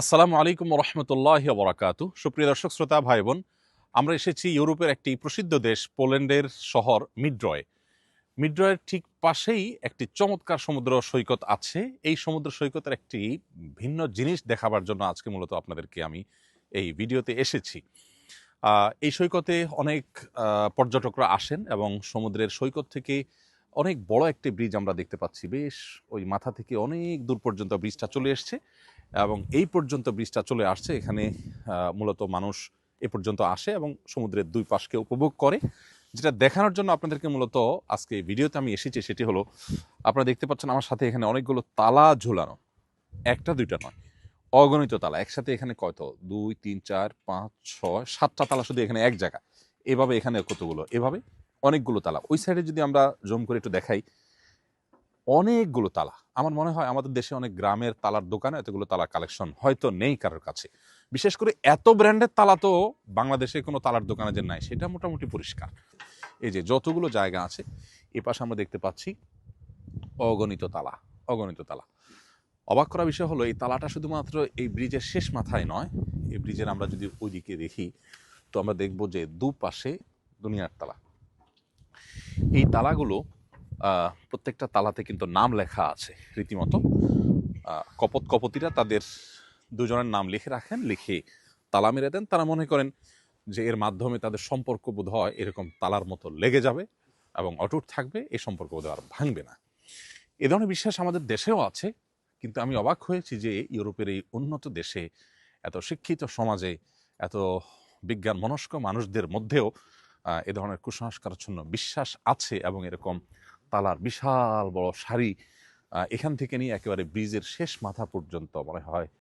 আসসালামু আলাইকুম রহমতুল্লাহ বরাকাতু সুপ্রিয় দর্শক, শ্রোতা ভাই বোন আমরা এসেছি ইউরোপের একটি প্রসিদ্ধ দেশ, পোল্যান্ডের শহর মিড্রয়। মিড্রয়ের ঠিক পাশেই একটি চমৎকার সমুদ্র সৈকত আছে। এই সমুদ্র সৈকতের একটি ভিন্ন জিনিস দেখাবার জন্য আজকে মূলত আপনাদেরকে আমি এই ভিডিওতে এসেছি। এই সৈকতে অনেক পর্যটকরা আসেন এবং সমুদ্রের সৈকত থেকে অনেক বড় একটি ব্রিজ আমরা দেখতে পাচ্ছি। বেশ, ওই মাথা থেকে অনেক দূর পর্যন্ত ব্রিজটা চলে এসছে। এবং এই পর্যন্ত ব্রিজটা চলে আসছে। এখানে মূলত মানুষ এ পর্যন্ত আসে এবং সমুদ্রের দুই পাশকে উপভোগ করে। যেটা দেখানোর জন্য আপনাদেরকে মূলত আজকে ভিডিওতে আমি এসেছি, সেটি হলো, আপনারা দেখতে পাচ্ছেন আমার সাথে এখানে অনেকগুলো তালা ঝুলানো। একটা, দুইটা নয়, অগণিত তালা। একসাথে এখানে কত দুই, তিন, চার, পাঁচ, ছয়, সাতটা তালা শুধু এখানে এক জায়গা এভাবে এখানে কতগুলো? এভাবে অনেকগুলো তালা। ওই সাইডে যদি আমরা জম করে একটু দেখাই অনেকগুলো তালা। আমার মনে হয় আমাদের দেশে অনেক গ্রামের তালার দোকানে এতগুলো তালা কালেকশন হয়তো নেই কারোর কাছে। বিশেষ করে এত ব্র্যান্ডের তালা তো বাংলাদেশে কোনো তালার দোকানে যে নাই, সেটা মোটামুটি পরিষ্কার। এই যে যতগুলো জায়গা আছে, এ পাশে আমরা দেখতে পাচ্ছি অগণিত তালা অগণিত তালা। অবাক করা বিষয় হলো, এই তালাটা শুধুমাত্র এই ব্রিজের শেষ মাথায় নয়, এই ব্রিজের আমরা যদি ওইদিকে দেখি, তো আমরা দেখব যে দুপাশে দুনিয়ার তালা। এই তালাগুলো প্রত্যেকটা তালাতে কিন্তু নাম লেখা আছে রীতিমতো। কপত কপতিরা তাদের দুজনের নাম লিখে রাখেন, লিখে তালা মেরে দেন। তারা মনে করেন যে এর মাধ্যমে তাদের সম্পর্ক বোধ হয় এরকম তালার মতো লেগে যাবে এবং অটুট থাকবে এই সম্পর্ক বোধ আর ভাঙবে না। এ ধরনের বিশ্বাস আমাদের দেশেও আছে, কিন্তু আমি অবাক হয়েছি যে ইউরোপের এই উন্নত দেশে এত শিক্ষিত সমাজে, এত বিজ্ঞান মনস্ক মানুষদের মধ্যেও এ ধরনের কুসংস্কারচ্ছন্ন বিশ্বাস আছে এবং এরকম তালার বিশাল বড় শাড়ি এখান থেকে নিয়ে একেবারে ব্রিজের শেষ মাথা পর্যন্ত মনে হয়